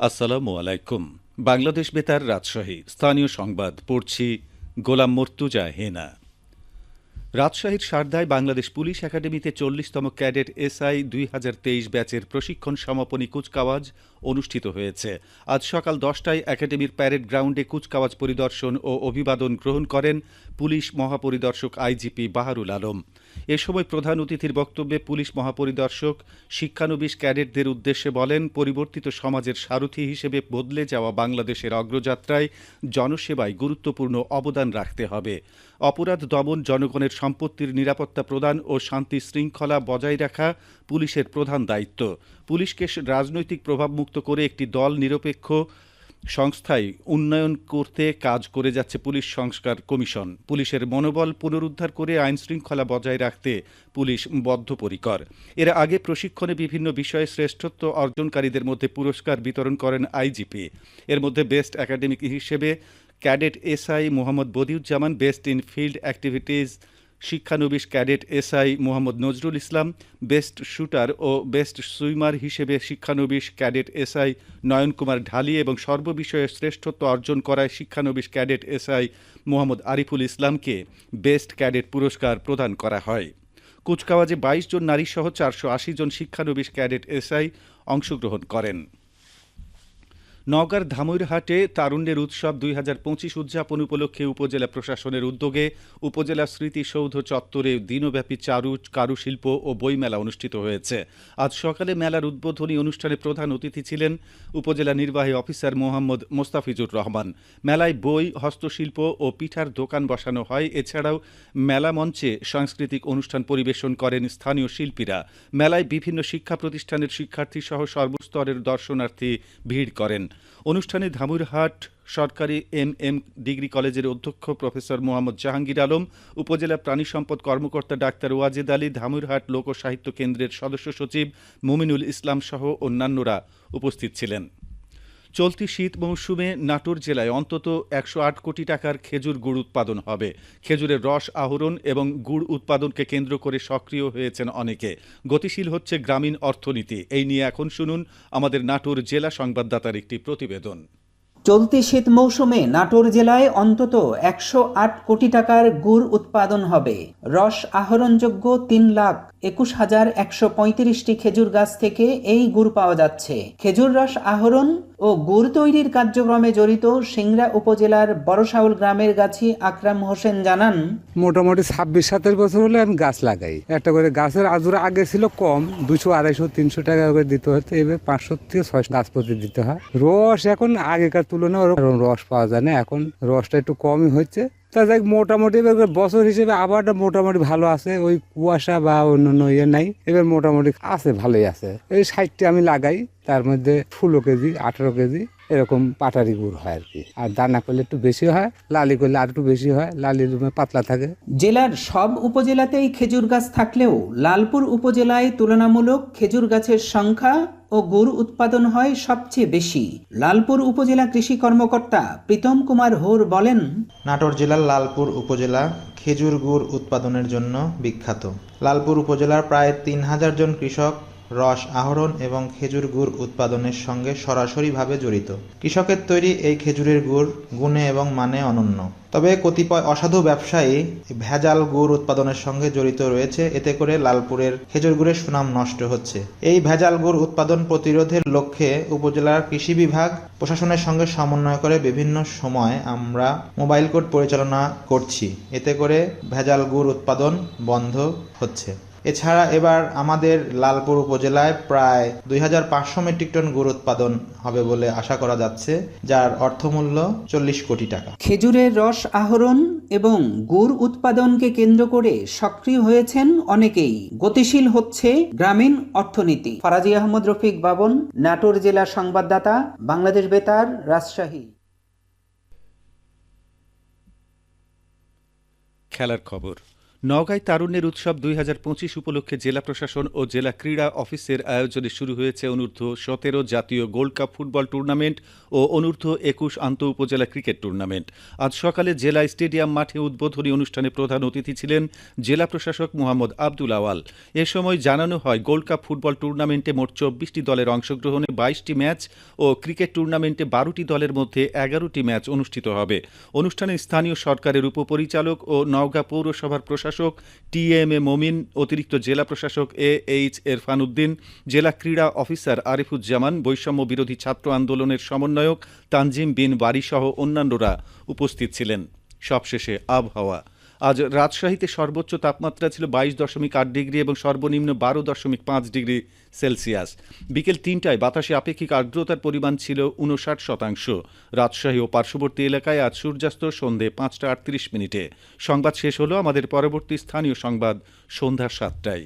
আসসালামু আলাইকুম। বাংলাদেশ বেতার রাজশাহী। স্থানীয় সংবাদ পড়ছি গোলাম মর্তুজা হেনা। রাজশাহীর সারদায় বাংলাদেশ পুলিশ একাডেমিতে চল্লিশতম ক্যাডেট এসআই দুই হাজার তেইশ ব্যাচের প্রশিক্ষণ সমাপনী কুচকাওয়াজ অনুষ্ঠিত হয়েছে। আজ সকাল দশটায় একাডেমির প্যারেড গ্রাউন্ডে কুচকাওয়াজ পরিদর্শন ও অভিবাদন গ্রহণ করেন পুলিশ মহাপরিদর্শক আইজিপি বাহারুল আলম। এ সময় প্রধান অতিথির বক্তব্যে পুলিশ মহাপরিদর্শক, শিক্ষানবিশ ক্যাডেটদের উদ্দেশ্যে বলেন, পরিবর্তিত সমাজের সারথি হিসেবে বদলে যাওয়া বাংলাদেশের অগ্রযাত্রায় জনসেবায় গুরুত্বপূর্ণ অবদান রাখতে হবে। অপরাধ দমন জনগণের সম্পত্তির নিরাপত্তা প্রদান ও শান্তি শৃঙ্খলা বজায় রাখা পুলিশের প্রধান দায়িত্ব। পুলিশকে রাজনৈতিক প্রভাবমুক্ত করে একটি দল নিরপেক্ষ সংস্থায় উন্নয়ন করতে কাজ করে যাচ্ছে পুলিশ সংস্কার কমিশন। পুলিশের মনোবল পুনরুদ্ধার করে আইন শৃঙ্খলা বজায় রাখতে পুলিশ বদ্ধপরিকর। এর আগে প্রশিক্ষণে বিভিন্ন বিষয়ে শ্রেষ্ঠত্ব অর্জনকারীদের মধ্যে পুরস্কার বিতরণ করেন আইজিপি। এর মধ্যে বেস্ট একাডেমিক হিসেবে cadet SI Mohammad Badiuzzaman, best in field activities শিক্ষানবিশ cadet SI Mohammad Nazrul Islam, best shooter O best swimmer হিসেবে শিক্ষানবিশ ক্যাডেট এসআই নয়ন কুমার ঢালি এবং সর্ববিষয়ে শ্রেষ্ঠত্ব অর্জন করায় শিক্ষানবিশ ক্যাডেট এসআই মোহাম্মদ আরিফুল ইসলামকে বেস্ট ক্যাডেট পুরস্কার প্রদান করা হয়। কুচকাওয়াজে বাইশ জন নারীসহ চারশো আশি জন শিক্ষানবিশ ক্যাডেট এসআই অংশগ্রহণ করেন। নওগাঁর ধামইরহাটে তারুণ্যের উৎসব দুই হাজার পঁচিশ উদযাপন উপলক্ষে উপজেলা প্রশাসনের উদ্যোগে উপজেলা স্মৃতিসৌধ চত্বরে দিনব্যাপী চারু, কারুশিল্প ও বইমেলা অনুষ্ঠিত হয়েছে। আজ সকালে মেলার উদ্বোধনী অনুষ্ঠানে প্রধান অতিথি ছিলেন উপজেলা নির্বাহী অফিসার মোহাম্মদ মোস্তাফিজুর রহমান। মেলায় বই, হস্তশিল্প ও পিঠার দোকান বসানো হয়। এছাড়াও মেলা মঞ্চে সাংস্কৃতিক অনুষ্ঠান পরিবেশন করেন স্থানীয় শিল্পীরা। মেলায় বিভিন্ন শিক্ষা প্রতিষ্ঠানের শিক্ষার্থী সহ সর্বস্তরের দর্শনার্থী ভিড় করেন। অনুষ্ঠানে ধামুরহাট সরকারি এম এম ডিগ্রি কলেজের অধ্যক্ষ প্রফেসর মোহাম্মদ জাহাঙ্গীর আলম, উপজেলা প্রাণী সম্পদ কর্মকর্তা ডাক্তার ওয়াজেদ আলী, ধামুরহাট লোক সাহিত্য কেন্দ্রের সদস্য সচিব মুমিনুল ইসলাম সহ অন্যান্যরা উপস্থিত ছিলেন। চলতি শীত মৌসুমে নাটোর জেলায় অন্তত একশো আট কোটি টাকার খেজুর গুড় উৎপাদন হবে। খেজুরের রস আহরণ এবং গুড় উৎপাদনকে কেন্দ্র করে সক্রিয় হয়েছেন অনেকে। গতিশীল হচ্ছে গ্রামীণ অর্থনীতি। এই নিয়ে এখন শুনুন আমাদের নাটোর জেলা সংবাদদাতার একটি প্রতিবেদন। চলতি শীত মৌসুমে নাটোর জেলায় অন্তত একশো আট কোটি টাকার গুড় উৎপাদন হবে। রস আহরণযোগ্য তিন লাখ একুশ হাজার একশো পঁয়ত্রিশটি খেজুর গাছ থেকে এই গুড় পাওয়া যাচ্ছে। খেজুর রস আহরণ ও গুড় তৈরির কার্যক্রমে জড়িত সিংড়া উপজেলার বড়শাউল গ্রামের গাছি আকরাম হোসেন জানান, মোটামুটি ছাব্বিশ সাতের বছর হলে আমি গাছ লাগাই। একটা করে গাছের আজুরা আগে ছিল কম, দুশো, আড়াইশো, তিনশো টাকা করে দিতে হতো, এবার পাঁচশো থেকে ছয়শো গাছ প্রতি দিতে হয়। রস এখন আগেকার তুলনায় ওরকম রস পাওয়া যায় না। এখন রসটা একটু কমই হচ্ছে। তা যাই মোটামুটি এবার বছর হিসেবে আবারটা মোটামুটি ভালো আছে। ওই কুয়াশা বা অন্যান্য ইয়ে নাই। এবার মোটামুটি আছে, ভালোই আছে। এই ষাটটি আমি লাগাই। তার মধ্যে ষোলো কেজি, আঠেরো কেজি, এরকম পাটারি গুড় হয় আর কি। আর দানা করলে একটু বেশি হয়, লালি করলে আর একটু বেশি হয় লালির পাতলা থাকে। জেলার সব উপজেলাতেই খেজুর গাছ থাকলেও লালপুর উপজেলায় তুলনামূলক খেজুর গাছের সংখ্যা ও গরু উৎপাদন হয় সবচেয়ে বেশি। লালপুর উপজেলা কৃষি কর্মকর্তা প্রীতম কুমার হোর বলেন, নাটোর জেলার লালপুর উপজেলা খেজুর গুড় উৎপাদনের জন্য বিখ্যাত। লালপুর উপজেলার প্রায় তিন হাজার জন কৃষক রস আহরণ এবং খেজুর গুড় উৎপাদনের সঙ্গে সরাসরিভাবে জড়িত। কৃষকের তৈরি এই খেজুরের গুড় গুণে এবং মানে অনন্য। তবে কতিপয় অসাধু ব্যবসায়ী ভেজাল গুড় উৎপাদনের সঙ্গে জড়িত রয়েছে, এতে করে লালপুরের খেজুর গুড়ের সুনাম নষ্ট হচ্ছে। এই ভেজাল গুড় উৎপাদন প্রতিরোধের লক্ষ্যে উপজেলার কৃষি বিভাগ প্রশাসনের সঙ্গে সমন্বয় করে বিভিন্ন সময় আমরা মোবাইল কোর্ট পরিচালনা করছি। এতে করে ভেজাল গুড় উৎপাদন বন্ধ হচ্ছে। এছাড়া এবার আমাদের লালপুর উপজেলায় প্রায় দুই হাজার পাঁচশো মেট্রিক টন গুড় উৎপাদন হবে বলে আশা করা যাচ্ছে যার অর্থমূল্য চল্লিশ কোটি টাকা। খেজুরের রস আহরণ এবং গুড় উৎপাদনকে কেন্দ্র করে সক্রিয় হয়েছেন অনেকেই। গতিশীল হচ্ছে গ্রামীণ অর্থনীতি। ফারাজি আহমদ রফিক বাবন নাটোর জেলা সংবাদদাতা বাংলাদেশ বেতার রাজশাহী। খেলার খবর। নওগাঁয় তারুণ্যের উৎসব দুই হাজার পঁচিশ উপলক্ষে জেলা প্রশাসন ও জেলা ক্রীড়া অফিসের আয়োজনে শুরু হয়েছে অনূর্ধ্ব সতেরো জাতীয় গোল্ড কাপ ফুটবল টুর্নামেন্ট ও অনূর্ধ্ব একুশ আন্ত উপজেলা ক্রিকেট টুর্নামেন্ট। আজ সকালে জেলা স্টেডিয়াম মাঠে উদ্বোধনী অনুষ্ঠানে প্রধান অতিথি ছিলেন জেলা প্রশাসক মোহাম্মদ আব্দুল আওয়াল। এ সময় জানানো হয়, গোল্ড কাপ ফুটবল টুর্নামেন্টে মোট চব্বিশটি দলের অংশগ্রহণে বাইশটি ম্যাচ ও ক্রিকেট টুর্নামেন্টে বারোটি দলের মধ্যে এগারোটি ম্যাচ অনুষ্ঠিত হবে। অনুষ্ঠানে স্থানীয় সরকারের উপপরিচালক ও নওগাঁ পৌরসভার প্রশাসক টি এম এ মমিন, অতিরিক্ত জেলা প্রশাসক এ এইচ এরফান উদ্দিন জেলা ক্রীড়া অফিসার আরিফুজ্জামান, বৈষম্য বিরোধী ছাত্র আন্দোলনের সমন্বয়ক তানজিম বিন বাড়িসহ অন্যান্যরা উপস্থিত ছিলেন। সবশেষে আবহাওয়া। আজ রাজশাহীতে সর্বোচ্চ তাপমাত্রা ছিল বাইশ দশমিক আট ডিগ্রি এবং সর্বনিম্ন বারো দশমিক পাঁচ ডিগ্রি সেলসিয়াস। বিকেল তিনটায় বাতাসে আপেক্ষিক আর্দ্রতার পরিমাণ ছিল উনষাট শতাংশ। রাজশাহী ও পার্শ্ববর্তী এলাকায় আজ সূর্যাস্ত সন্ধে পাঁচটা আটত্রিশ মিনিটে। সংবাদ শেষ হলো আমাদের পরবর্তী স্থানীয় সংবাদ সন্ধ্যা সাতটায়।